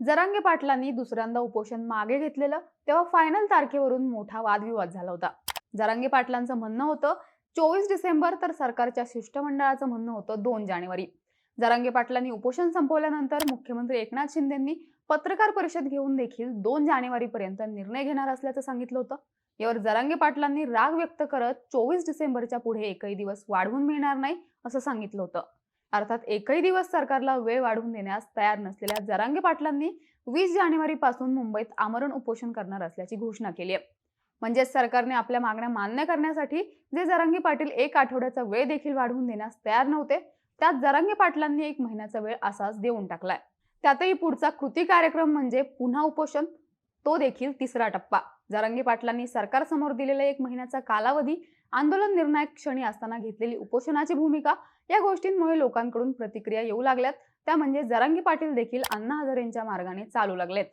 जरांगे पाटलांनी दुसऱ्यांदा उपोषण मागे घेतलेलं तेव्हा फायनल तारखेवरून मोठा वादविवाद झाला होता. जरांगे पाटलांचं म्हणणं होतं चोवीस डिसेंबर तर सरकारच्या शिष्टमंडळाचं म्हणणं होतं दोन जानेवारी. जरांगे पाटलांनी उपोषण संपवल्यानंतर मुख्यमंत्री एकनाथ शिंदेंनी पत्रकार परिषद घेऊन देखील दोन जानेवारीपर्यंत निर्णय घेणार असल्याचं सांगितलं होतं. यावर जरांगे पाटलांनी राग व्यक्त करत चोवीस डिसेंबरच्या पुढे एकही दिवस वाढवून मिळणार नाही असं सांगितलं होतं. अर्थात एकही दिवस सरकारला वेळ वाढवून देण्यास तयार नसलेल्या जरांगे पाटलांनी वीस जानेवारी पासून मुंबईत आमरण उपोषण करणार असल्याची घोषणा केली आहे. म्हणजे सरकारने आपल्या मागण्या मान्य करण्यासाठी जे जरांगे पाटील एक आठवड्याचा वेळ देखील वाढवून देण्यास तयार नव्हते त्यात जरांगे पाटलांनी एक महिन्याचा वेळ असाच देऊन टाकलाय. त्यातही पुढचा कृती कार्यक्रम म्हणजे पुन्हा उपोषण तो देखील तिसरा टप्पा. जरांगे पाटलांनी सरकारसमोर दिलेला एक महिन्याचा कालावधी आंदोलन निर्णायक क्षणी असताना घेतलेली उपोषणाची भूमिका या गोष्टींमुळे लोकांकडून प्रतिक्रिया येऊ लागल्यात. त्या म्हणजे जरांगी पाटील देखील अण्णा हजारेंच्या मार्गाने चालू लागलेत.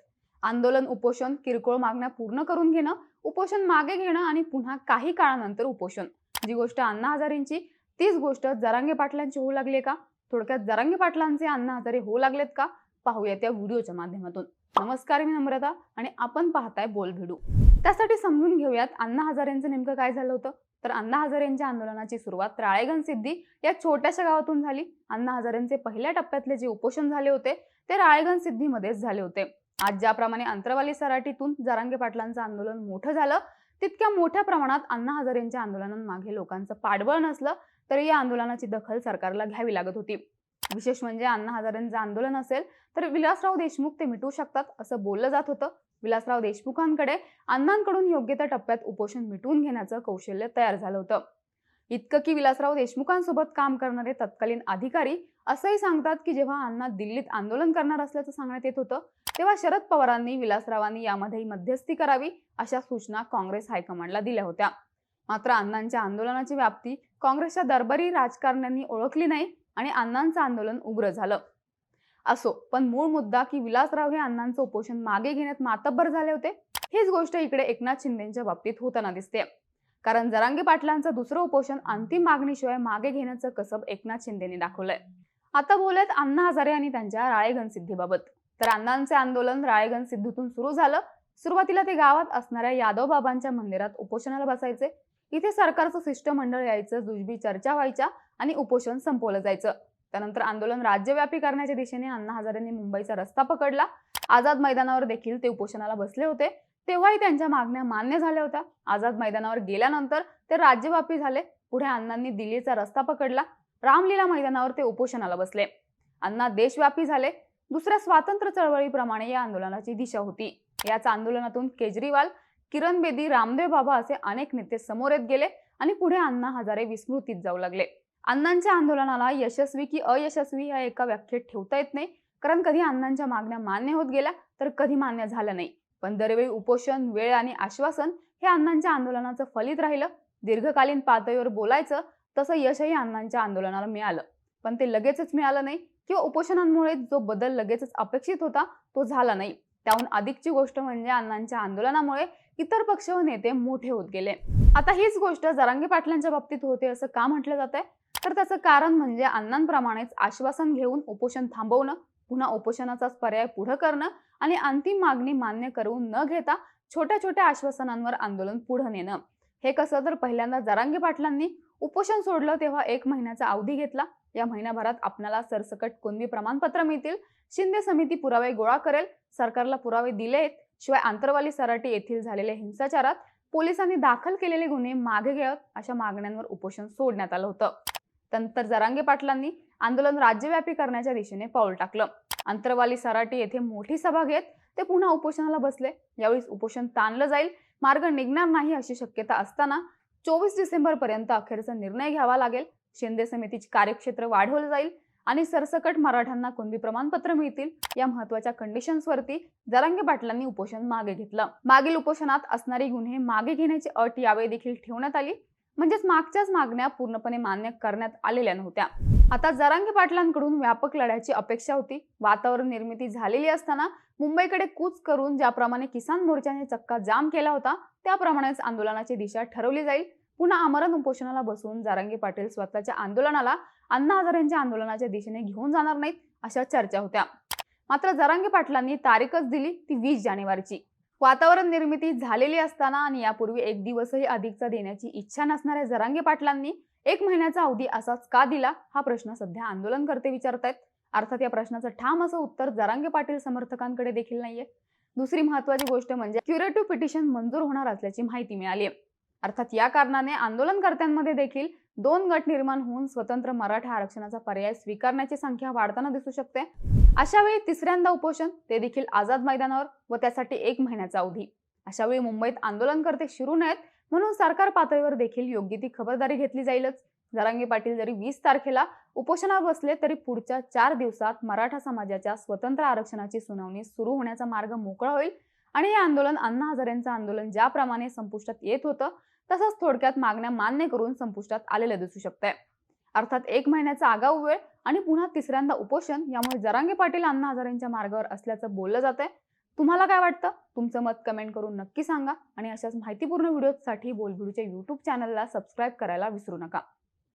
आंदोलन उपोषण किरकोळ मागण्या पूर्ण करून घेणं उपोषण मागे घेणं आणि पुन्हा काही काळानंतर उपोषण. जी गोष्ट अण्णा हजारेंची तीच गोष्ट जरांगे पाटलांची होऊ लागली का? थोडक्यात जरांगे पाटलांचे अण्णा हजारे होऊ लागलेत का? पाहूया त्या व्हिडिओच्या माध्यमातून. नमस्कार मी नम्रता आणि आपण पाहताय बोल भिडू त्यासाठी समजून घेऊयात अण्णा हजारेंचं नेमकं काय झालं होतं? तर अण्णा हजारेंच्या आंदोलनाची सुरुवात राळेगण सिद्धी या छोट्याशा गावातून झाली. अण्णा हजारेंचे पहिल्या टप्प्यातले जे उपोषण झाले होते ते राळेगण सिद्धीमध्येच झाले होते. आज ज्याप्रमाणे अंतरवाली सराटीतून जरांगे पाटलांचं आंदोलन मोठं झालं तितक्या मोठ्या प्रमाणात अण्णा हजारेंच्या आंदोलनांमागे लोकांचं पाठबळ नसलं तरी या आंदोलनाची दखल सरकारला घ्यावी लागत होती. विशेष म्हणजे अण्णा हजारेंचं आंदोलन असेल तर विलासराव देशमुख ते मिटवू शकतात असं बोललं जात होतं. विलासराव देशमुखांकडे अण्णांकडून योग्य त्या टप्प्यात उपोषण मिटवून घेण्याचं कौशल्य तयार झालं होतं. इतकं की विलासराव देशमुखांसोबत काम करणारे तत्कालीन अधिकारी असंही सांगतात की जेव्हा अण्णा दिल्लीत आंदोलन करणार असल्याचं सांगण्यात येत होतं तेव्हा शरद पवारांनी विलासरावांनी यामध्येही मध्यस्थी करावी अशा सूचना काँग्रेस हायकमांडला दिल्या होत्या. मात्र अण्णांच्या आंदोलनाची व्याप्ती काँग्रेसच्या दरबारी राजकारण्यांनी ओळखली नाही आणि अण्णांचं आंदोलन उग्र झालं. असो पण मूळ मुद्दा की विलासराव हे अण्णांचं उपोषण मागे घेण्यात मातब्बर झाले होते हीच गोष्ट इकडे एकनाथ शिंदेच्या बाबतीत होताना दिसते. कारण जरांगे पाटलांचं दुसरं उपोषण अंतिम मागणीशिवाय मागे घेण्याचं कसब एकनाथ शिंदेने दाखवलंय. आता बोलत अण्णा हजारे आणि त्यांच्या राळेगण सिद्धीबाबत. तर अण्णांचे आंदोलन राळेगण सिद्धीतून सुरू झालं. सुरुवातीला ते गावात असणाऱ्या यादव बाबांच्या मंदिरात उपोषणाला बसायचे. इथे सरकारचं शिष्टमंडळ यायचं जुजबी चर्चा व्हायच्या. आणि उपोषण संपवलं जायचं. त्यानंतर आंदोलन राज्यव्यापी करण्याच्या दिशेने अण्णा हजारेंनी मुंबईचा रस्ता पकडला. आझाद मैदानावर देखील ते उपोषणाला बसले होते. तेव्हाही त्यांच्या मागण्या मान्य झाल्या होत्या. आझाद मैदानावर गेल्यानंतर ते राज्यव्यापी झाले. पुढे अण्णांनी दिल्लीचा रस्ता पकडला. रामलीला मैदानावर ते उपोषणाला बसले. अण्णा देशव्यापी झाले. दुसऱ्या स्वातंत्र्य चळवळीप्रमाणे या आंदोलनाची दिशा होती. याच आंदोलनातून केजरीवाल किरण बेदी रामदेव बाबा असे अनेक नेते समोर येत गेले आणि पुढे अण्णा हजारे विस्मृतीत जाऊ लागले. अण्णांच्या आंदोलनाला यशस्वी की अयशस्वी या एका व्याख्येत ठेवता येत नाही. कारण कधी अण्णांच्या मागण्या मान्य होत गेल्या तर कधी मान्य झाल्या नाही. पण दरवेळी उपोषण वेळ आणि आश्वासन हे अण्णांच्या आंदोलनाचं फलित राहिलं. दीर्घकालीन पातळीवर बोलायचं तसं यशही अण्णांच्या आंदोलनाला मिळालं. पण ते लगेचच मिळालं नाही किंवा उपोषणांमुळे जो बदल लगेचच अपेक्षित होता तो झाला नाही. त्याहून अधिकची गोष्ट म्हणजे अण्णांच्या आंदोलनामुळे इतर पक्ष व नेते मोठे होत गेले. आता हीच गोष्ट जरांगे पाटलांच्या बाबतीत होते असं का म्हटलं जात आहे तर त्याचं कारण म्हणजे अण्णांप्रमाणेच आश्वासन घेऊन उपोषण थांबवणं पुन्हा उपोषणाचाच पर्याय पुढे करणं आणि अंतिम मागणी मान्य करून न घेता छोट्या छोट्या आश्वासनांवर आंदोलन पुढे नेणं. हे कसं? तर पहिल्यांदा जरांगे पाटलांनी उपोषण सोडलं तेव्हा एक महिन्याचा अवधी घेतला. या महिन्याभरात आपल्याला सरसकट कुणबी प्रमाणपत्र मिळतील. शिंदे समिती पुरावे गोळा करेल. सरकारला पुरावे दिलेत. शिवाय आंतरवाली सराटी येथील झालेल्या हिंसाचारात पोलिसांनी दाखल केलेले गुन्हे मागे घेत अशा मागण्यांवर उपोषण सोडण्यात आलं होतं. त्यानंतर जरांगे पाटलांनी आंदोलन राज्यव्यापी करण्याच्या दिशेने पाऊल टाकलं. अंतरवाली सराटी येथे मोठी सभा घेत ते पुन्हा उपोषणाला बसले. यावेळी उपोषण ताणलं जाईल मार्ग निघणार नाही अशी शक्यता असताना चोवीस डिसेंबर पर्यंत अखेरचा निर्णय घ्यावा लागेल. शिंदे समितीचे कार्यक्षेत्र वाढवलं जाईल आणि सरसकट मराठ्यांना कोणती प्रमाणपत्र मिळतील या महत्त्वाच्या कंडिशन्सवरती जरांगे पाटलांनी उपोषण मागे घेतलं. मागील उपोषणात असणारी गुन्हे मागे घेण्याची अट यावेळी देखील ठेवण्यात आली. म्हणजेच मागच्याच मागण्या पूर्णपणे मान्य करण्यात आलेल्या नव्हत्या. आता जरांगी पाटलांकडून व्यापक लढ्याची अपेक्षा होती. वातावरण निर्मिती झालेली असताना मुंबईकडे कूच करून ज्याप्रमाणे किसान मोर्चाने चक्का जाम केला होता त्याप्रमाणेच आंदोलनाची दिशा ठरवली जाईल. पुन्हा आमरण उपोषणाला बसून जारांगे पाटील स्वतःच्या आंदोलनाला अण्णा हजारेंच्या आंदोलनाच्या दिशेने घेऊन जाणार नाहीत अशा चर्चा होत्या. मात्र जरांगी पाटलांनी तारीखच दिली ती वीस जानेवारीची. वातावरण निर्मिती झालेली असताना आणि यापूर्वी एक दिवसही अधिकचा देण्याची इच्छा नसणाऱ्या जरांगे पाटलांनी एक महिन्याचा अवधी असाच का दिला? हा प्रश्न सध्या आंदोलनकर्ते विचारतायत. अर्थात या प्रश्नाचं ठाम असं उत्तर जरांगे पाटील समर्थकांकडे देखील नाहीये. दुसरी महत्वाची गोष्ट म्हणजे क्युरेटिव्ह पिटिशन मंजूर होणार असल्याची माहिती मिळाली आहे अर्थात या कारणाने आंदोलनकर्त्यांमध्ये देखील दोन गट निर्माण होऊन स्वतंत्र मराठा आरक्षणाचा पर्याय स्वीकारण्याची संख्या वाढताना दिसू शकते. अशा वेळी तिसऱ्यांदा उपोषण ते देखील आझाद मैदानावर व त्यासाठी एक महिन्याचा अवधी. अशा वेळी मुंबईत आंदोलनकर्ते शिरू नयेत म्हणून सरकार पातळीवर देखील योग्य ती खबरदारी घेतली जाईलच. जरांगे पाटील जरी वीस तारखेला उपोषणावर बसले तरी पुढच्या चार दिवसात मराठा समाजाच्या स्वतंत्र आरक्षणाची सुनावणी सुरू होण्याचा मार्ग मोकळा होईल. आणि हे आंदोलन अण्णा हजारेंचं आंदोलन ज्याप्रमाणे संपुष्टात येत होतं तसंच थोडक्यात मागण्या मान्य करून संपुष्टात आलेलं दिसू शकतंय. अर्थात एक महिन्याचा आगाऊ वेळ आणि पुन्हा तिसऱ्यांदा उपोषण यामुळे जरांगे पाटील अण्णा हजारेंच्या मार्गावर असल्याचं बोललं जातंय. तुम्हाला काय वाटतं? तुमचं मत कमेंट करून नक्की सांगा आणि अशाच माहितीपूर्ण व्हिडिओसाठी बोलबिडूच्या युट्यूब चॅनलला सबस्क्राईब करायला विसरू नका.